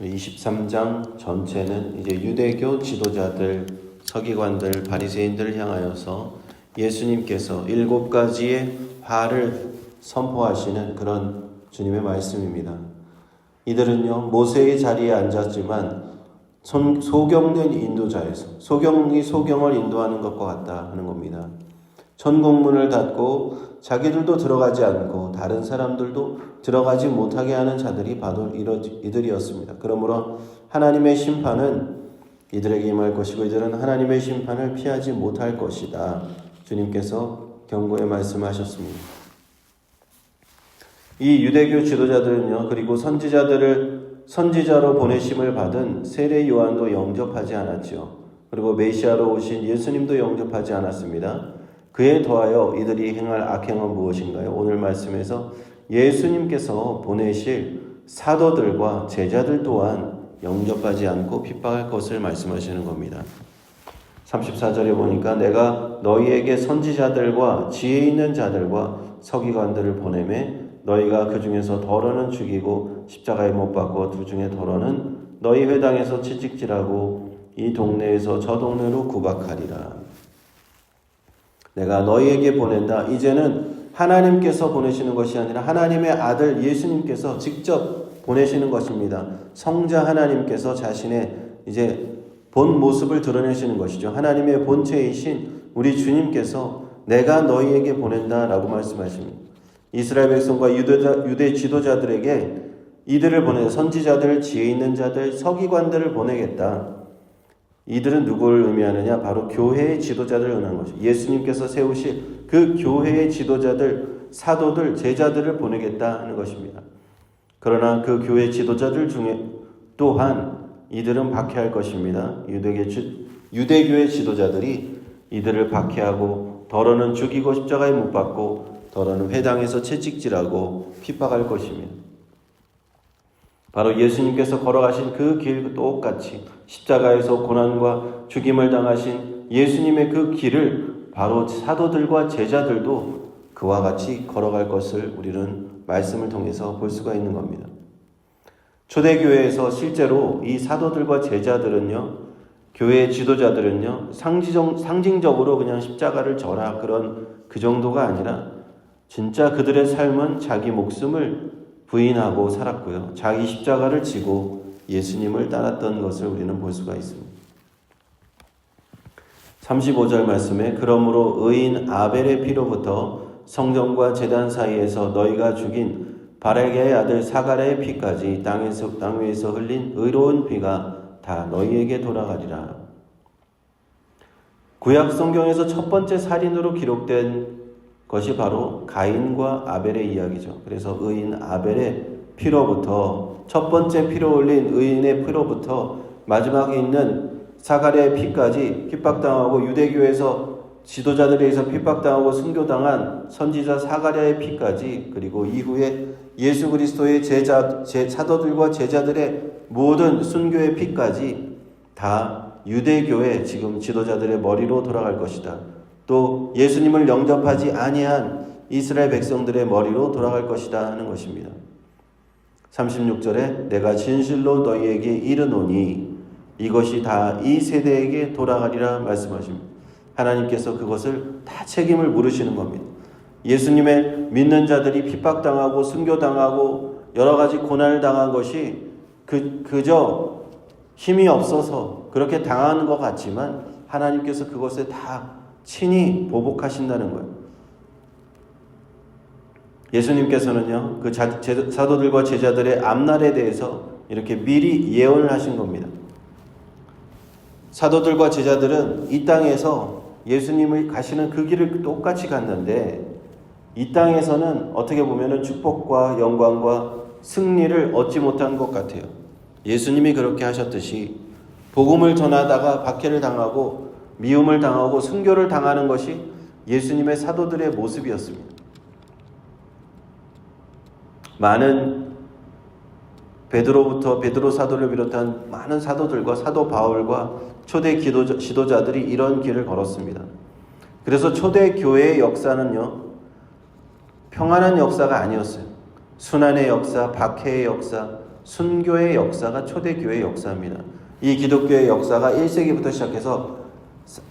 23장 전체는 이제 유대교 지도자들, 서기관들, 바리새인들을 향하여서 예수님께서 일곱 가지의 화를 선포하시는 그런 주님의 말씀입니다. 이들은요 모세의 자리에 앉았지만 손- 소경된 인도자에서 소경이 소경을 인도하는 것과 같다 하는 겁니다. 천국문을 닫고 자기들도 들어가지 않고 다른 사람들도 들어가지 못하게 하는 자들이 바로 이들이었습니다. 그러므로 하나님의 심판은 이들에게 임할 것이고 이들은 하나님의 심판을 피하지 못할 것이다. 주님께서 경고의 말씀하셨습니다. 이 유대교 지도자들은요, 그리고 선지자들을 선지자로 보내심을 받은 세례 요한도 영접하지 않았죠. 그리고 메시아로 오신 예수님도 영접하지 않았습니다. 그에 더하여 이들이 행할 악행은 무엇인가요? 오늘 말씀에서 예수님께서 보내실 사도들과 제자들 또한 영접하지 않고 핍박할 것을 말씀하시는 겁니다. 34절에 보니까 내가 너희에게 선지자들과 지혜 있는 자들과 서기관들을 보내매 너희가 그 중에서 덜어는 죽이고 십자가에 못 박고 두 중에 덜어는 너희 회당에서 채찍질하고 이 동네에서 저 동네로 구박하리라. 내가 너희에게 보낸다. 이제는 하나님께서 보내시는 것이 아니라 하나님의 아들 예수님께서 직접 보내시는 것입니다. 성자 하나님께서 자신의 이제 본 모습을 드러내시는 것이죠. 하나님의 본체이신 우리 주님께서 내가 너희에게 보낸다라고 말씀하십니다. 이스라엘 백성과 유대자, 유대 지도자들에게 이들을 보내 선지자들, 지혜 있는 자들, 서기관들을 보내겠다. 이들은 누구를 의미하느냐? 바로 교회의 지도자들을 의미하는 것이죠. 예수님께서 세우실 그 교회의 지도자들, 사도들, 제자들을 보내겠다 하는 것입니다. 그러나 그 교회 지도자들 중에 또한 이들은 박해할 것입니다. 유대교, 유대교의 지도자들이 이들을 박해하고 더러는 죽이고 십자가에 못 박고 더러는 회당에서 채찍질하고 핍박할 것입니다. 바로 예수님께서 걸어가신 그 길 똑같이 십자가에서 고난과 죽임을 당하신 예수님의 그 길을 바로 사도들과 제자들도 그와 같이 걸어갈 것을 우리는 말씀을 통해서 볼 수가 있는 겁니다. 초대교회에서 실제로 이 사도들과 제자들은요, 교회 지도자들은요, 상징적, 상징적으로 그냥 십자가를 져라 그런 그 정도가 아니라 진짜 그들의 삶은 자기 목숨을 부인하고 살았고요. 자기 십자가를 지고 예수님을 따랐던 것을 우리는 볼 수가 있습니다. 35절 말씀에 그러므로 의인 아벨의 피로부터 성전과 제단 사이에서 너희가 죽인 바레게의 아들 사가랴의 피까지 땅에서 땅 위에서 흘린 의로운 피가 다 너희에게 돌아가리라. 구약 성경에서 첫 번째 살인으로 기록된 것이 바로 가인과 아벨의 이야기죠. 그래서 의인 아벨의 피로부터 첫 번째 피로 흘린 의인의 피로부터 마지막에 있는 사가랴의 피까지 핍박당하고 유대교에서 지도자들에 의해서 핍박당하고 순교당한 선지자 사가랴의 피까지 그리고 이후에 예수 그리스도의 제자 제 사도들과 제자들의 모든 순교의 피까지 다 유대교의 지금 지도자들의 머리로 돌아갈 것이다. 또 예수님을 영접하지 아니한 이스라엘 백성들의 머리로 돌아갈 것이다 하는 것입니다. 36절에 내가 진실로 너희에게 이르노니 이것이 다 이 세대에게 돌아가리라 말씀하십니다. 하나님께서 그것을 다 책임을 물으시는 겁니다. 예수님의 믿는 자들이 핍박당하고 순교당하고 여러 가지 고난을 당한 것이 그, 그저 힘이 없어서 그렇게 당하는 것 같지만 하나님께서 그것에 다 친히 보복하신다는 거예요. 예수님께서는요, 그 자, 제, 사도들과 제자들의 앞날에 대해서 이렇게 미리 예언을 하신 겁니다. 사도들과 제자들은 이 땅에서 예수님이 가시는 그 길을 똑같이 갔는데 이 땅에서는 어떻게 보면 축복과 영광과 승리를 얻지 못한 것 같아요. 예수님이 그렇게 하셨듯이 복음을 전하다가 박해를 당하고 미움을 당하고 순교를 당하는 것이 예수님의 사도들의 모습이었습니다. 많은 베드로부터 베드로 사도를 비롯한 많은 사도들과 사도 바울과 초대 기도자, 지도자들이 이런 길을 걸었습니다. 그래서 초대 교회의 역사는요, 평안한 역사가 아니었어요. 순환의 역사, 박해의 역사, 순교의 역사가 초대 교회 역사입니다. 이 기독교의 역사가 1세기부터 시작해서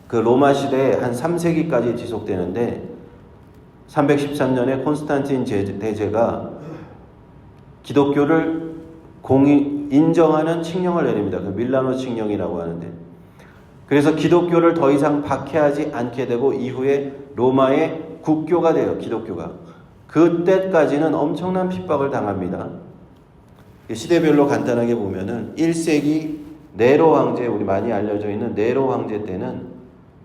그 로마 시대에 한 3세기까지 지속되는데 313년에 콘스탄틴 대제가 기독교를 공인 인정하는 칙령을 내립니다. 그 밀라노 칙령이라고 하는데 그래서 기독교를 더 이상 박해하지 않게 되고 이후에 로마의 국교가 돼요. 기독교가 그때까지는 엄청난 핍박을 당합니다. 시대별로 간단하게 보면은 1세기 네로 황제 우리 많이 알려져 있는 네로 황제 때는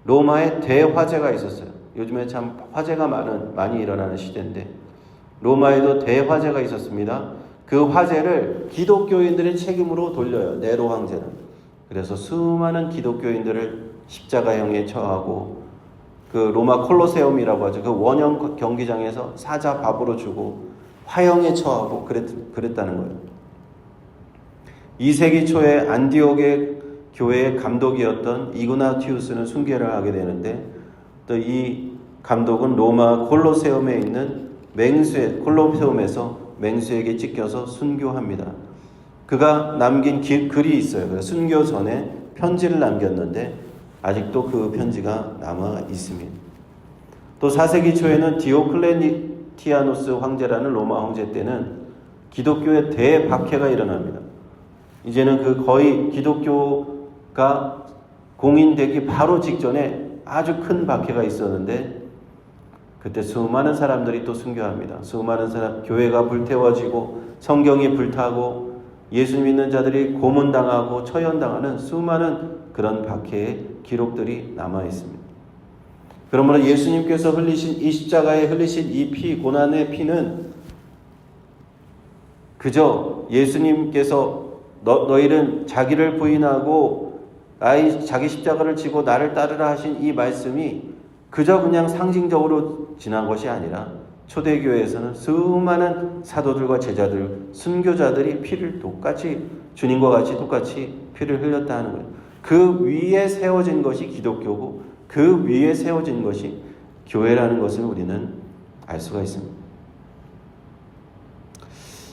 로마에 대화재가 있었어요. 요즘에 참 화재가 많은 많이 일어나는 시대인데 로마에도 대화재가 있었습니다. 그 화재를 기독교인들의 책임으로 돌려요. 네로 황제는. 그래서 수많은 기독교인들을 십자가형에 처하고 그 로마 콜로세움이라고 하죠. 그 원형 경기장에서 사자 밥으로 주고 화형에 처하고 그랬, 그랬다는 거예요. 2세기 초에 안디옥의 교회의 감독이었던 이그나티우스는 순교를 하게 되는데 또 이 감독은 로마 콜로세움에 있는 맹수의 콜로세움에서 맹수에게 찢겨서 순교합니다. 그가 남긴 기, 글이 있어요. 순교 전에 편지를 남겼는데 아직도 그 편지가 남아 있습니다. 또 4세기 초에는 디오클레티아노스 황제라는 로마 황제 때는 기독교의 대박해가 일어납니다. 이제는 그 거의 기독교가 공인되기 바로 직전에 아주 큰 박해가 있었는데 그때 수많은 사람들이 또 순교합니다. 수많은 사람 교회가 불태워지고 성경이 불타고 예수 믿는 자들이 고문당하고 처형당하는 수많은 그런 박해의 기록들이 남아 있습니다. 그러므로 예수님께서 흘리신 이 십자가에 흘리신 이 피, 고난의 피는 그저 예수님께서 너, 너희는 자기를 부인하고 나의 자기 십자가를 지고 나를 따르라 하신 이 말씀이 그저 그냥 상징적으로 지난 것이 아니라 초대교회에서는 수많은 사도들과 제자들, 순교자들이 피를 똑같이 주님과 같이 똑같이 피를 흘렸다 하는 거예요. 그 위에 세워진 것이 기독교고 그 위에 세워진 것이 교회라는 것을 우리는 알 수가 있습니다.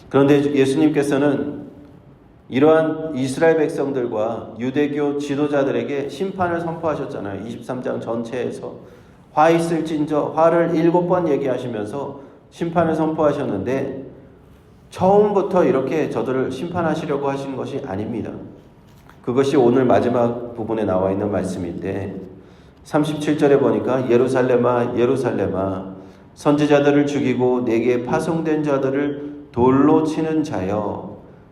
그런데 예수님께서는 이러한 이스라엘 백성들과 유대교 지도자들에게 심판을 선포하셨잖아요. 23장 전체에서 화 있을진저 화를 일곱 번 얘기하시면서 심판을 선포하셨는데 처음부터 이렇게 저들을 심판하시려고 하신 것이 아닙니다. 그것이 오늘 마지막 부분에 나와 있는 말씀인데 37절에 보니까 예루살렘아 예루살렘아 선지자들을 죽이고 내게 파송된 자들을 돌로 치는 자여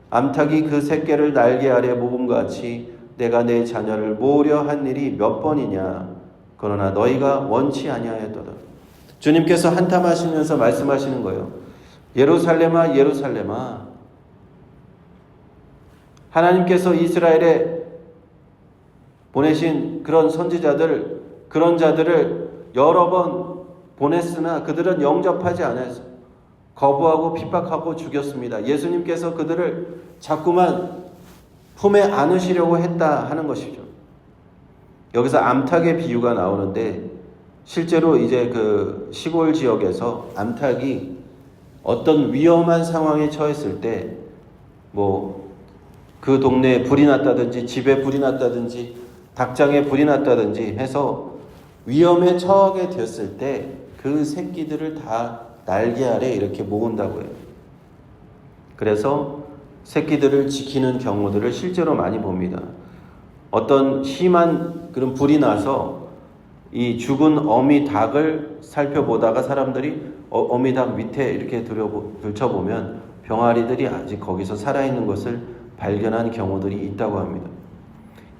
암탉이 그 새끼를 날개 아래 모음같이 내가 내 자녀를 모으려 한 일이 몇 번이냐? 그러나 너희가 원치 아니하였도다. 주님께서 한탄하시면서 말씀하시는 거예요. 예루살렘아 예루살렘아. 하나님께서 이스라엘에 보내신 그런 선지자들 그런 자들을 여러 번 보냈으나 그들은 영접하지 않았어요. 거부하고 핍박하고 죽였습니다. 예수님께서 그들을 자꾸만 품에 안으시려고 했다 하는 것이죠. 여기서 암탉의 비유가 나오는데 실제로 이제 그 시골 지역에서 암탉이 어떤 위험한 상황에 처했을 때 뭐 그 동네에 불이 났다든지 집에 불이 났다든지 닭장에 불이 났다든지 해서 위험에 처하게 되었을 때 그 새끼들을 다 날개 아래 이렇게 모은다고 해요. 그래서 새끼들을 지키는 경우들을 실제로 많이 봅니다. 어떤 심한 그런 불이 나서 이 죽은 어미 닭을 살펴보다가 사람들이 어, 미닭 밑에 이렇게 들춰보면 병아리들이 아직 거기서 살아있는 것을 발견한 경우들이 있다고 합니다.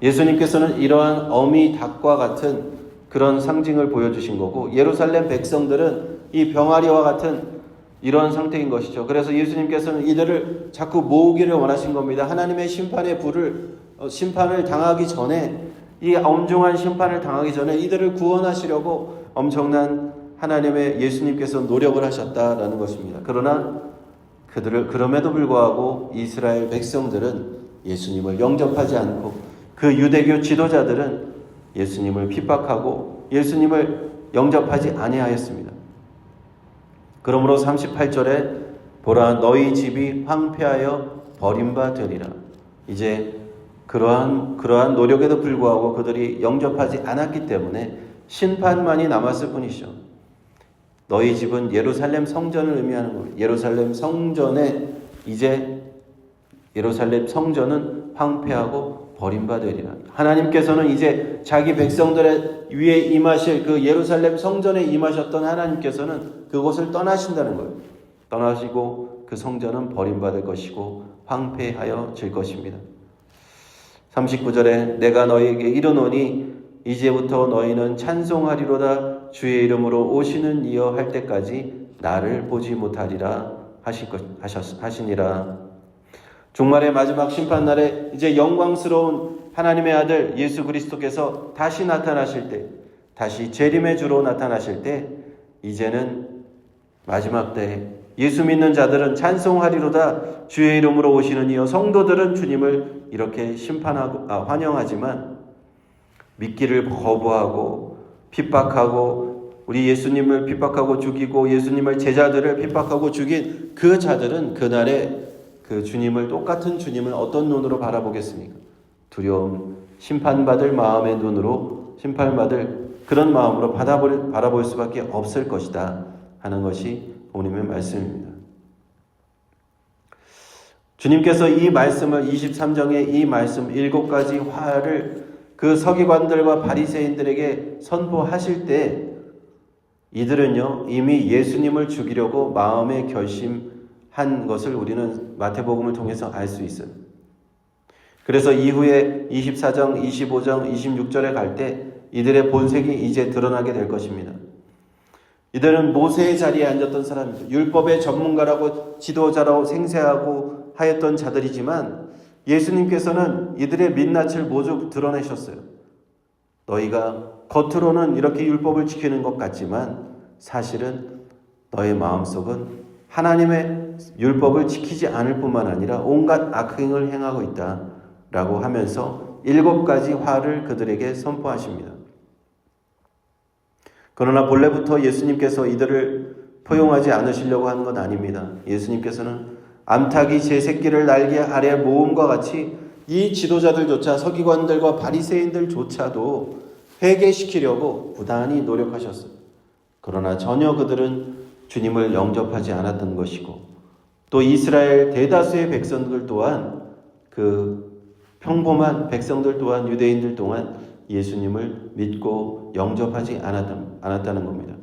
예수님께서는 이러한 어미 닭과 같은 그런 상징을 보여주신 거고 예루살렘 백성들은 이 병아리와 같은 이런 상태인 것이죠. 그래서 예수님께서는 이들을 자꾸 모으기를 원하신 겁니다. 하나님의 심판의 불을 어, 심판을 당하기 전에 이 엄중한 심판을 당하기 전에 이들을 구원하시려고 엄청난 하나님의 예수님께서 노력을 하셨다라는 것입니다. 그러나 그들을 그럼에도 불구하고 이스라엘 백성들은 예수님을 영접하지 않고 그 유대교 지도자들은 예수님을 핍박하고 예수님을 영접하지 아니하였습니다. 그러므로 38절에 보라 너희 집이 황폐하여 버림받으리라. 이제 그러한 그러한 노력에도 불구하고 그들이 영접하지 않았기 때문에 심판만이 남았을 뿐이죠. 너희 집은 예루살렘 성전을 의미하는 거예요. 예루살렘 성전에 이제 예루살렘 성전은 황폐하고 버림받으리라. 하나님께서는 이제 자기 백성들의 위에 임하실 그 예루살렘 성전에 임하셨던 하나님께서는 그곳을 떠나신다는 거예요. 떠나시고 그 성전은 버림받을 것이고 황폐하여 질 것입니다. 39절에 내가 너희에게 이르노니 이제부터 너희는 찬송하리로다 주의 이름으로 오시는 이여 할 때까지 나를 보지 못하리라 하실 것 하셨 하시니라. 종말의 마지막 심판 날에 이제 영광스러운 하나님의 아들 예수 그리스도께서 다시 나타나실 때 다시 재림의 주로 나타나실 때 이제는 마지막 때 예수 믿는 자들은 찬송하리로다 주의 이름으로 오시는 이여 성도들은 주님을 이렇게 심판하고 아, 환영하지만 믿기를 거부하고 핍박하고 우리 예수님을 핍박하고 죽이고 예수님을 제자들을 핍박하고 죽인 그 자들은 그날에 그 주님을 똑같은 주님을 어떤 눈으로 바라보겠습니까? 두려움, 심판받을 마음의 눈으로 심판받을 그런 마음으로 바라볼, 바라볼 수밖에 없을 것이다 하는 것이 본인의 말씀입니다. 주님께서 이 말씀을 23장의 이 말씀 일곱 가지 화를 그 서기관들과 바리새인들에게 선포하실 때 이들은요 이미 예수님을 죽이려고 마음에 결심 한 것을 우리는 마태복음을 통해서 알 수 있어요. 그래서 이후에 24장, 25장, 26절에 갈 때 이들의 본색이 이제 드러나게 될 것입니다. 이들은 모세의 자리에 앉았던 사람입니다. 율법의 전문가라고 지도자라고 생세하고 하였던 자들이지만 예수님께서는 이들의 민낯을 모두 드러내셨어요. 너희가 겉으로는 이렇게 율법을 지키는 것 같지만 사실은 너의 마음속은 하나님의 율법을 지키지 않을 뿐만 아니라 온갖 악행을 행하고 있다 라고 하면서 일곱 가지 화를 그들에게 선포하십니다. 그러나 본래부터 예수님께서 이들을 포용하지 않으시려고 하는 건 아닙니다. 예수님께서는 암탉이 제 새끼를 날개 아래 모음과 같이 이 지도자들조차 서기관들과 바리새인들조차도 회개시키려고 부단히 노력하셨어요. 그러나 전혀 그들은 주님을 영접하지 않았던 것이고 또 이스라엘 대다수의 백성들 또한 그 평범한 백성들 또한 유대인들 또한 예수님을 믿고 영접하지 않았다, 않았다는 겁니다.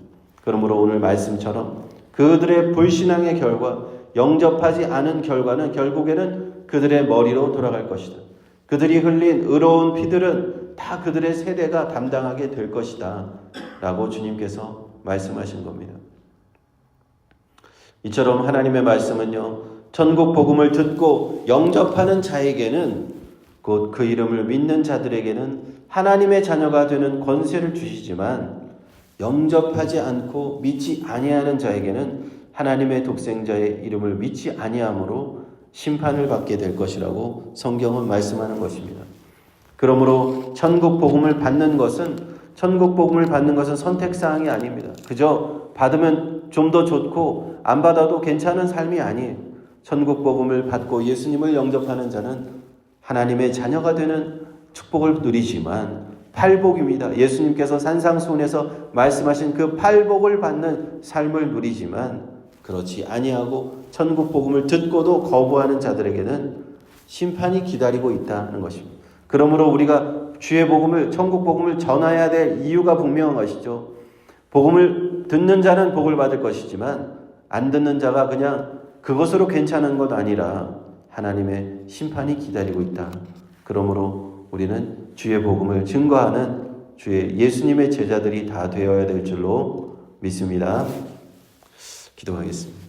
그러므로 오늘 말씀처럼 그들의 불신앙의 결과, 영접하지 않은 결과는 결국에는 그들의 머리로 돌아갈 것이다. 그들이 흘린 의로운 피들은 다 그들의 세대가 담당하게 될 것이다. 라고 주님께서 말씀하신 겁니다. 이처럼 하나님의 말씀은요, 천국 복음을 듣고 영접하는 자에게는 곧 그 이름을 믿는 자들에게는 하나님의 자녀가 되는 권세를 주시지만 영접하지 않고 믿지 아니하는 자에게는 하나님의 독생자의 이름을 믿지 아니함으로 심판을 받게 될 것이라고 성경은 말씀하는 것입니다. 그러므로 천국 복음을 받는 것은 천국 복음을 받는 것은 선택 사항이 아닙니다. 그저 받으면 좀 더 좋고 안 받아도 괜찮은 삶이 아니에요. 천국 복음을 받고 예수님을 영접하는 자는 하나님의 자녀가 되는 축복을 누리지만 팔복입니다. 예수님께서 산상수훈에서 말씀하신 그 팔복을 받는 삶을 누리지만 그렇지 아니하고 천국 복음을 듣고도 거부하는 자들에게는 심판이 기다리고 있다는 것입니다. 그러므로 우리가 주의 복음을 천국 복음을 전해야 될 이유가 분명한 것이죠. 복음을 듣는 자는 복을 받을 것이지만 안 듣는 자가 그냥 그것으로 괜찮은 것 아니라 하나님의 심판이 기다리고 있다. 그러므로 우리는 주의 복음을 증거하는 주의 예수님의 제자들이 다 되어야 될 줄로 믿습니다. 기도하겠습니다.